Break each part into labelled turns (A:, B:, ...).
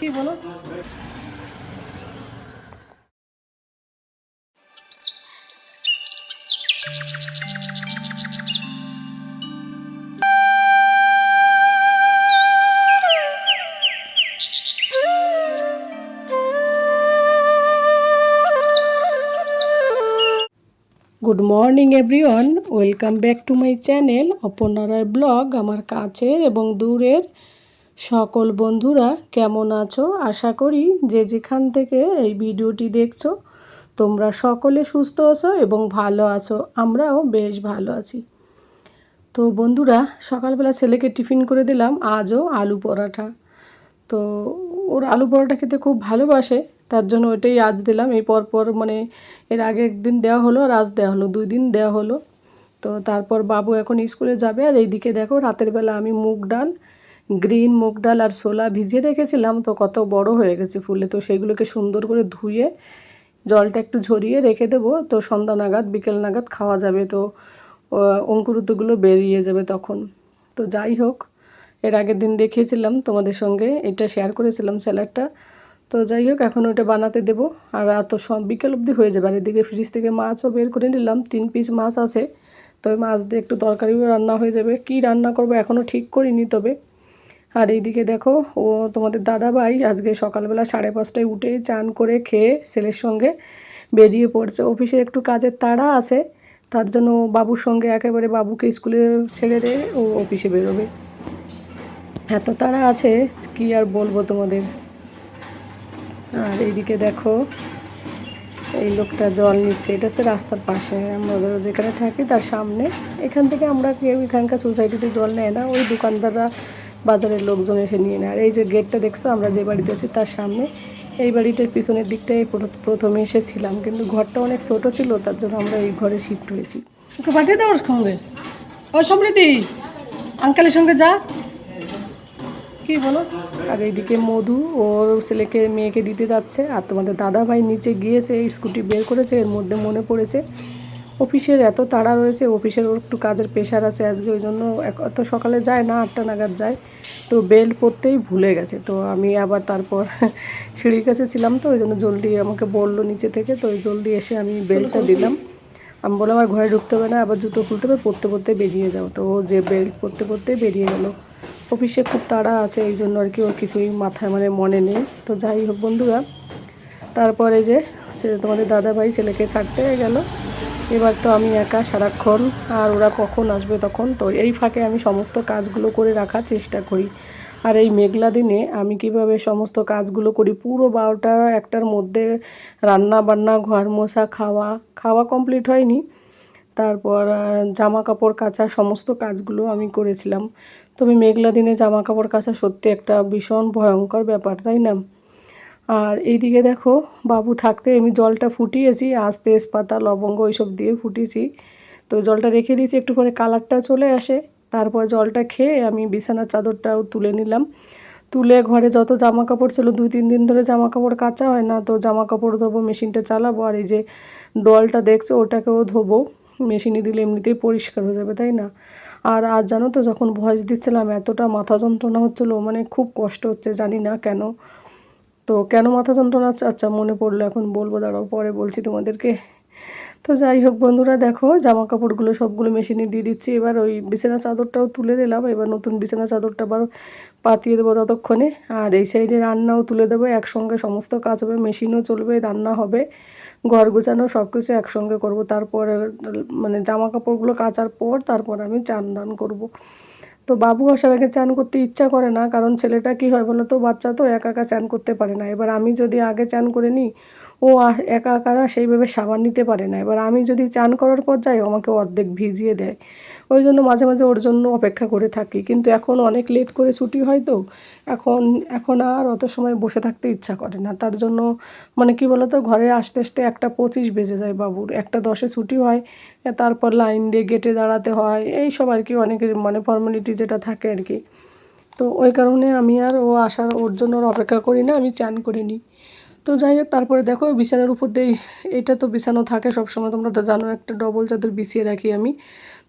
A: কি বলো? Good morning everyone welcome back to my channel Aparna Roy blog আমার কাছের এবং দূরের সকল বন্ধুরা কেমন আছো? আশা করি যে যেখান থেকে এই ভিডিওটি দেখছ, তোমরা সকলে সুস্থ আছো এবং ভালো আছো। আমরাও বেশ ভালো আছি। তো বন্ধুরা, সকালবেলা ছেলেকে টিফিন করে দিলাম, আজও আলু পরাঠা তো ওর আলু পরোটা খেতে খুব ভালোবাসে, তার জন্য ওইটাই আজ দিলাম। এই পর পর মানে এর আগে একদিন দেওয়া হলো আর আজ দেওয়া হলো, দুই দিন দেওয়া হলো। তো তারপর বাবু এখন স্কুলে যাবে আর এইদিকে দেখো রাতের বেলা আমি মুগ ডাল গ্রিন মুগ ডাল আর ছোলা ভিজিয়ে রেখেছিলাম, তো কত বড় হয়ে গেছে ফুলে। তো সেগুলোকে সুন্দর করে ধুয়ে জলটা একটু ঝরিয়ে রেখে দেবো। তো সন্ধ্যা নাগাদ, বিকেল নাগাদ খাওয়া যাবে, তো অঙ্কুরুতগুলো বেরিয়ে যাবে তখন। তো যাই হোক, এর আগের দিন দেখিয়েছিলাম তোমাদের সঙ্গে, এটা শেয়ার করেছিলাম স্যালাডটা। তো যাই হোক, এখন ওটা বানাতে দেবো। আর রাত সব বিকেল অবধি হয়ে যাবে। আর এদিকে ফ্রিজ থেকে মাছও বের করে নিলাম, তিন পিস মাছ আছে। তবে মাছ দিয়ে একটু তরকারিও রান্না হয়ে যাবে। কি রান্না করব এখনও ঠিক করিনি, তবে আর এইদিকে দেখো, ও তোমাদের দাদা ভাই আজকে সকালবেলা সাড়ে পাঁচটায় উঠে চান করে খেয়ে ছেলের সঙ্গে বেরিয়ে পড়ছে। অফিসে একটু কাজের তাড়া আছে, তার জন্য বাবুর সঙ্গে একেবারে বাবুকে স্কুলে ছেড়ে দিয়ে ও অফিসে বেরোবে। এত তাড়া আছে, কি আর বলব তোমাদের? আর এইদিকে দেখো, এই লোকটা জল নিচ্ছে। এটা হচ্ছে রাস্তার পাশে, আমরা যেখানে থাকি তার সামনে। এখান থেকে আমরা কেউ এখানকার সোসাইটিতে জল নেয় না। ওই দোকানদাররা বাজারের লোকজন এসে নিয়ে নেয়। আর এই যে গেটটা দেখছ আমরা যে বাড়িতে আছি তার সামনে এই বাড়িটার পিছনের দিকটাই প্র- প্রথমে এসেছিলাম। কিন্তু ঘরটা অনেক ছোট ছিল তার জন্য আমরা এই ঘরে শিফট হয়েছি। ওকে পাঠিয়ে দাও ওর সঙ্গে। ও সমৃদ্ধি আঙ্কেলের সঙ্গে যা। কি বলো? আর এইদিকে মধু ওর ছেলেকে মেয়েকে দিতে যাচ্ছে আর তোমাদের দাদা ভাই নিচে গিয়েছে স্কুটি বের করেছে এর মধ্যে মনে পড়েছে অফিসের এত তাড়া রয়েছে অফিসের ওর একটু কাজের প্রেশার আছে আজকে ওই জন্য এক- অত সকালে যায় না আটটা নাগাদ যায়। তো বেল্ট পরতেই ভুলে গেছে। তো আমি আবার তারপর সিঁড়ির কাছে ছিলাম তো ওই জন্য জলদি আমাকে বলল নিচে থেকে। তো ওই জলদি এসে আমি বেল্টটা দিলাম। আমি বললাম আর ঘরে ঢুকতে হবে না আবার জুতো খুলতে হবে পরতে পরতে বেরিয়ে যাও। তো ও যে বেল্ট পরতে পরতে বেরিয়ে গেল। অফিসে খুব তাড়া আছে এই জন্য আর কি ওর কিছুই মাথায় মানে মনে নেই। তো যাই হোক বন্ধুরা তারপরে যে তোমাদের দাদা ভাই ছেলেকে ছাড়তে গেল। এবার তো আমি একা সারাক্ষণ, আর ওরা কখন আসবে তখন? তো এই ফাঁকে আমি সমস্ত কাজগুলো করে রাখার চেষ্টা করি। আর এই মেঘলা দিনে আমি কীভাবে সমস্ত কাজগুলো করি? পুরো বারোটা একটার মধ্যে রান্না বান্না ঘর মোছা, খাওয়া খাওয়া কমপ্লিট হয়নি। তারপর জামা কাপড় কাচা সমস্ত কাজগুলো আমি করেছিলাম। তবে মেঘলা দিনে জামা কাপড় কাচা সত্যি একটা ভীষণ ভয়ঙ্কর ব্যাপার, তাই না? আর এইদিকে দেখো, বাবু থাকতে আমি জলটা ফুটিয়েছি আজ তেজপাতা, লবঙ্গ ওইসব দিয়ে ফুটিয়েছি। তো জলটা রেখে দিয়েছি, একটু করে কালারটা চলে আসে। তারপর জলটা খেয়ে আমি বিছানার চাদরটাও তুলে নিলাম। তুলে ঘরে যত জামা কাপড় ছিল, দুই তিন দিন ধরে জামা কাপড় কাচা হয় না, তো জামা কাপড় ধোবো, মেশিনটা চালাবো, আর এই যে ডলটা দেখছ, ওটাকেও ধোবো। মেশিনে দিলে এমনিতেই পরিষ্কার হয়ে যাবে, তাই না? আর আজ জানো তো, যখন ভয়েস দিচ্ছিলাম, এতটা মাথা যন্ত্রণা হচ্ছিল মানে খুব কষ্ট হচ্ছে, জানি না কেন। তো কেন মাথা যন্ত্রণা? আচ্ছা মনে পড়ল এখন বলব, দাঁড়াও, পরে বলছি তোমাদেরকে। তো যাই হোক বন্ধুরা, দেখো জামা কাপড়গুলো সবগুলো মেশিনে দিয়ে দিচ্ছি। এবার ওই বিছানা চাদরটাও তুলে দিলাম। এবার নতুন বিছানা চাদরটা আবার পাতিয়ে দেবো ততক্ষণে। আর এই সাইডে রান্নাও তুলে দেবো। একসঙ্গে সমস্ত কাজ হবে, মেশিনও চলবে, রান্না হবে। ঘর গোছানো সব কিছু একসঙ্গে করব। তারপরে মানে জামা কাপড়গুলো কাচার পর তারপর আমি চান দান করব। তো বাবু আসার আগে চান করতে ইচ্ছা করে না, কারণ ছেলেটা কি হয় বলো তো বাচ্চা তো একা একা চান করতে পারে না। এবার আমি যদি আগে চান করে নিই, ও একা একা সেইভাবে সাবান নিতে পারে না। এবার আমি যদি চান করার পর যাই আমাকে অর্ধেক ভিজিয়ে দেয়। ওই জন্য মাঝে মাঝে ওর জন্য অপেক্ষা করে থাকি। কিন্তু এখন অনেক লেট করে ছুটি হয় তো, এখন এখন আর অত সময় বসে থাকতে ইচ্ছা করে না। তার জন্য মানে কি বলতো, ঘরে আসতে আসতে একটা পঁচিশ বেজে যায় বাবুর। একটা দশে ছুটি হয়, তারপর লাইন দিয়ে গেটে দাঁড়াতে হয়, এই সব আর কি অনেক মানে ফর্মালিটি যেটা থাকে আর কি। তো ওই কারণে আমি আর ও আসার, ওর জন্য অপেক্ষা করি না, আমি চান করে নিই। তো যাই হোক, তারপরে দেখো, বিছানার উপর দিয়ে এটা তো বিছানো থাকে, সবসময় তোমরা তো জানো, একটা ডবল চাদর বিছিয়ে রাখি আমি।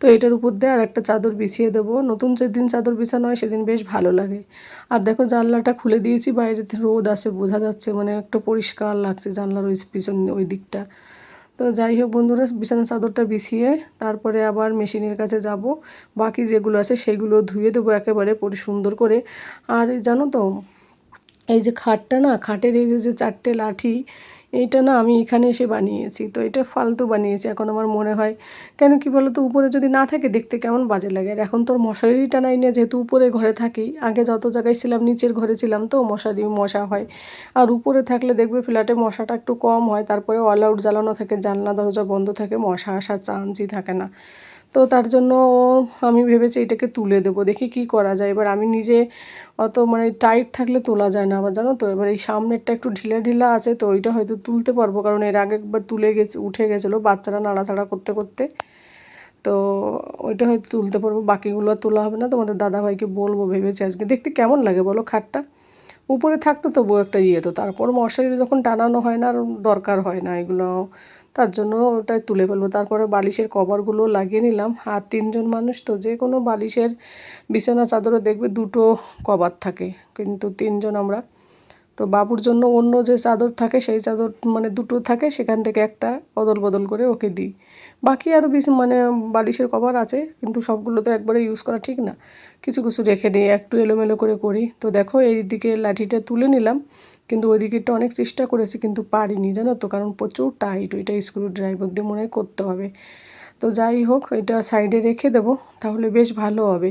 A: তো এটার উপর দিয়ে আর একটা চাদর বিছিয়ে দেবো। নতুন যেদিন চাদর বিছানো হয়, সেদিন বেশ ভালো লাগে। আর দেখো, জানলাটা খুলে দিয়েছি, বাইরে রোদ আসে বোঝা যাচ্ছে মানে একটা পরিষ্কার লাগছে জানলার ওই পিছন, ওই দিকটা। তো যাই হোক, বন্ধুরা বিছানা চাদরটা বিছিয়ে তারপরে আবার মেশিনের কাছে যাব। বাকি যেগুলো আছে, সেগুলো ধুয়ে দেবো একেবারে পরি সুন্দর করে। আর জানো তো এই যে খাটটা না, খাটের এই যে চারটে লাঠি, এইটা না আমি এখানে এসে বানিয়েছি। তো এটা ফালতু বানিয়েছি, এখন আমার মনে হয়, কেন কি বলো তো উপরে যদি না থাকে দেখতে কেমন বাজে লাগে। আর এখন তোর মশারি টানাই না যেহেতু উপরে ঘরে থাকি, আগে যত জায়গায় ছিলাম, নিচের ঘরে ছিলাম, তো মশারি, মশা হয়। আর উপরে থাকলে দেখবে ফ্ল্যাটে মশাটা একটু কম হয়, তারপরে অল আউট জ্বালানো থাকে, জানলা, দরজা বন্ধ থাকে, মশা আসার চান্সই থাকে না। তো তার জন্য আমি ভেবেছি এটাকে তুলে দেবো। দেখি কি করা যায়। এবার আমি নিজে অত মানে টাইট থাকলে তোলা যায় না আবার, জানো তো? এবার এই সামনেরটা একটু ঢিলা ঢিলা আছে, তো ওইটা হয়তো তুলতে পারব। কারণ এর আগে একবার তুলে গেছে, উঠে গেছিল বাচ্চারা নাড়াচাড়া করতে করতে। তো ওইটা হয়তো তুলতে পারব। বাকিগুলো আর তোলা হবে না। তোমাদের দাদাভাইকে বলব ভেবেছি আজকে। দেখতে কেমন লাগে বলো খাটটা? উপরে থাকতো তবু একটা ইয়ে তো। তারপর মশারি যখন টানানো হয় না, আর দরকার হয় না এগুলো। তার জন্য ওটাই তুলে ফেলব। তারপরে বালিশের কভারগুলো লাগিয়ে নিলাম। আর তিনজন মানুষ তো যে কোনো বালিশের বিছানা চাদরও দেখবে দুটো কভার থাকে। কিন্তু তিনজন আমরা তো বাবুর জন্য অন্য যে চাদর থাকে, সেই চাদর মানে দুটো থাকে, সেখান থেকে একটা অদল বদল করে ওকে দিই। বাকি আরও বেশি মানে বালিশের কভার আছে, কিন্তু সবগুলো তো একবারে ইউজ করা ঠিক না। কিছু কিছু রেখে দিই, একটু এলোমেলো করে করি। তো দেখো এই দিকে লাঠিটা তুলে নিলাম, কিন্তু ওই দিকেরটা অনেক চেষ্টা করেছি, কিন্তু পারিনি, জানো তো? কারণ প্রচুর টাইট ওইটা স্ক্রু ড্রাইভার দিয়ে মনে করতে হবে। তো যাই হোক, এটা সাইডে রেখে দেবো, তাহলে বেশ ভালো হবে।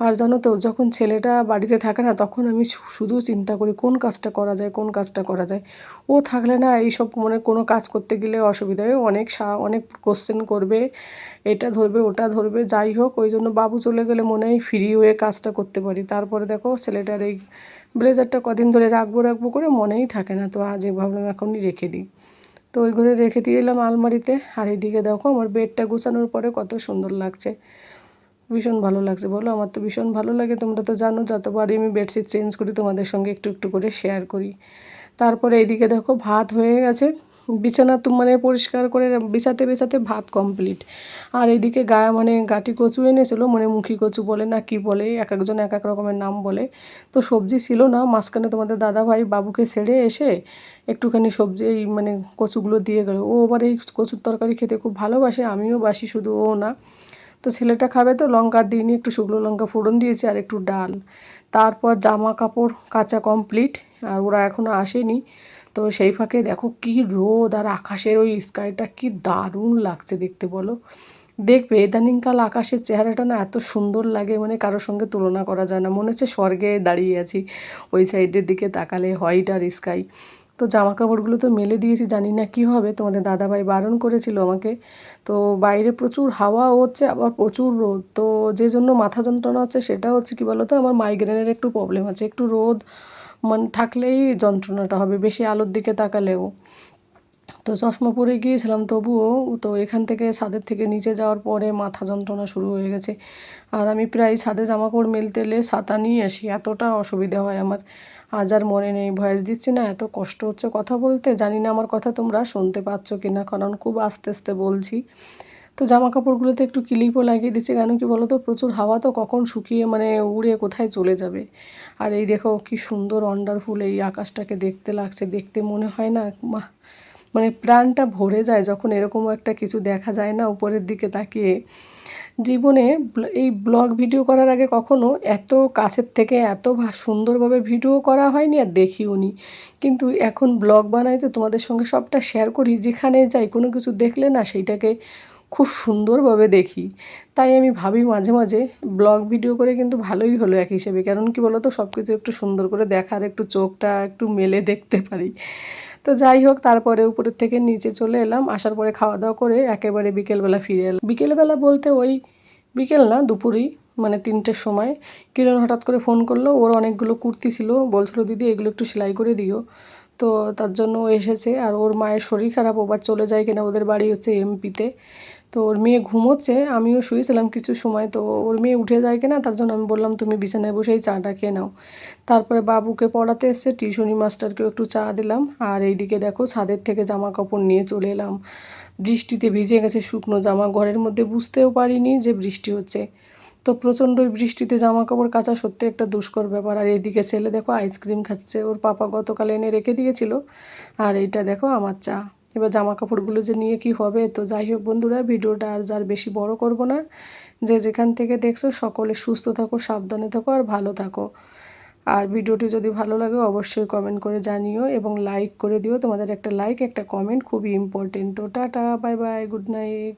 A: আর জানো তো, যখন ছেলেটা বাড়িতে থাকে না, তখন আমি শুধু চিন্তা করি কোন কাজটা করা যায়, কোন কাজটা করা যায়। ও থাকলে না এইসব মানে কোনো কাজ করতে গেলে অসুবিধা হয়। অনেক সা, অনেক কোশ্চেন করবে, এটা ধরবে, ওটা ধরবে, যাই হোক, ওই জন্য বাবু চলে গেলে মনে হয় ফ্রি হয়ে কাজটা করতে পারি। তারপরে দেখো ছেলেটার এই ব্লেজারটা কদিন ধরে রাখব রাখব করে মনেই থাকে না। তো আজ ভাবলাম এখনই রেখে দিই। তো ওই ঘরে রেখে দিয়ে এলাম আলমারিতে। আর এইদিকে দেখো আমার বেডটা গুছানোর পরে কত সুন্দর লাগছে। ভীষণ ভালো লাগছে। বলো, আমার তো ভীষণ ভালো লাগে। তোমরা তো জানো, যতবারই আমি বেডশিট চেঞ্জ করি, তোমাদের সঙ্গে একটু একটু করে শেয়ার করি। তারপরে এইদিকে দেখো, ভাত হয়ে গেছে। বিছানা তো মানে পরিষ্কার করে বিছাতে বিছাতে ভাত কমপ্লিট আর এদিকে গা মানে গাটি কচু এনেছিলো মানে মুখী কচু বলে না কি বলে, এক একজন এক এক রকমের নাম বলে। তো সবজি ছিল না, মাঝখানে তোমাদের দাদা ভাই বাবুকে ছেড়ে এসে একটুখানি সবজি এই মানে কচুগুলো দিয়ে গেলো। ও আবার এই কচুর তরকারি খেতে খুব ভালোবাসে, আমিও বাসি, শুধু ও না। তো ছেলেটা খাবে তো, লঙ্কা দিইনি একটু শুকনো লঙ্কা ফোড়ন দিয়েছি আর একটু ডাল। তারপর জামা কাপড় কাঁচা কমপ্লিট আর ওরা এখনও আসেনি। তো সেই ফাঁকে দেখো কি রোদ আর আকাশের ওই স্কাইটা কি দারুণ লাগছে দেখতে বলো। দেখবে ইদানিংকাল আকাশের চেহারাটা না এত সুন্দর লাগে মানে কারোর সঙ্গে তুলনা করা যায় না। মনে হচ্ছে স্বর্গে দাঁড়িয়ে আছি, ওই সাইডের দিকে তাকালে হোয়াইট আর স্কাই তো জামা কাপড়গুলো তো মেলে দিয়েছি, জানি না কি হবে। তোমাদের দাদাভাই বারণ করেছিল আমাকে। তো বাইরে প্রচুর হাওয়া হচ্ছে, আবার প্রচুর রোদ। তো যে জন্য মাথা যন্ত্রণা হচ্ছে সেটা হচ্ছে কি বলতো, আমার মাইগ্রেনের একটু প্রবলেম আছে। একটু রোদ মানে থাকলেই যন্ত্রণাটা হবে, বেশি আলোর দিকে তাকালেও। তো চশমা পরে গিয়েছিলাম তবুও তো এখান থেকে ছাদের থেকে নিচে যাওয়ার পরে মাথা যন্ত্রণা শুরু হয়ে গেছে। আর আমি প্রায় ছাদে জামাকাপড় মেলতে এলে ছাতা নিয়ে আসি, এতটা অসুবিধা হয় আমার। আজ আর মনে নেই, ভয়েস দিচ্ছি না, এত কষ্ট হচ্ছে কথা বলতে। জানি না আমার কথা তোমরা শুনতে পাচ্ছ কি না, কারণ খুব আস্তে আস্তে বলছি। তো জামা কাপড়গুলোতে একটু ক্লিপও লাগিয়ে দিচ্ছে, কেন কি বলো তো প্রচুর হাওয়া তো কখন শুকিয়ে মানে উড়ে কোথায় চলে যাবে। আর এই দেখো কি সুন্দর ওয়ান্ডারফুল এই আকাশটাকে দেখতে লাগছে, দেখতে মনে হয় না মা মানে প্রাণটা ভরে যায় যখন এরকম একটা কিছু দেখা যায় না উপরের দিকে তাকিয়ে। জীবনে এই ব্লগ ভিডিও করার আগে কখনো এত কাছের থেকে এত সুন্দরভাবে ভিডিও করা হয়নি আর দেখিও নি। কিন্তু এখন ব্লগ বানাই তো তোমাদের সঙ্গে সবটা শেয়ার করি, যেখানে যাই, কোনো কিছু দেখলে না সেইটাকে খুব সুন্দরভাবে দেখি। তাই আমি ভাবি মাঝে মাঝে ব্লগ ভিডিও করে কিন্তু ভালোই হলো এক হিসেবে। কারণ কি বলো তো সব কিছু একটু সুন্দর করে দেখার, একটু চোখটা একটু মেলে দেখতে পারি। তো যাই হোক, তারপরে উপরের থেকে নিচে চলে এলাম। আসার পরে খাওয়া দাওয়া করে একেবারে বিকেলবেলা ফিরে এলাম। বিকেলবেলা বলতে ওই বিকেল না, দুপুরই মানে তিনটের সময়। কিরণ হঠাৎ করে ফোন করল, ওর অনেকগুলো কুর্তি ছিল। বলছিল, দিদি, এগুলো একটু সেলাই করে দিও। তো তার জন্য এসেছে। আর ওর মায়ের শরীর খারাপ ওবার চলে যায় কিনা, ওদের বাড়ি হচ্ছে এমপিতে তো ওর মেয়ে ঘুমোচ্ছে, আমিও শুয়েছিলাম কিছু সময়, তো ওর মেয়ে উঠে যায় কিনা, তার জন্য আমি বললাম, তুমি বিছানায় বসেই চাটা খেয়ে নাও। তারপরে বাবুকে পড়াতে এসছে, টিউশনি মাস্টারকেও একটু চা দিলাম, আর এইদিকে দেখো, ছাদের থেকে জামা কাপড় নিয়ে চলে এলাম। বৃষ্টিতে ভিজে গেছে শুকনো জামা, ঘরের মধ্যে বুঝতেও পারিনি যে বৃষ্টি হচ্ছে। তো প্রচণ্ড ওই বৃষ্টিতে জামা কাপড় কাচা সত্যি একটা দুষ্কর ব্যাপার, আর এদিকে ছেলে দেখো, আইসক্রিম খাচ্ছে, ওর পাপা গতকাল এনে রেখে দিয়েছিল, আর এইটা দেখো, আমার চা। এবার জামা কাপড়গুলো যে নিয়ে কি হবে, তো যাই হোক বন্ধুরা, ভিডিওটা আর যার বেশি বড় করব না। যে যেখান থেকে দেখছ, সকলে সুস্থ থাকো, সাবধানে থাকো আর ভালো থাকো। আর ভিডিওটি যদি ভালো লাগে, অবশ্যই কমেন্ট করে জানিও এবং লাইক করে দিও। তোমাদের একটা লাইক একটা কমেন্ট খুবই ইম্পর্টেন্ট তো tata bye bye good night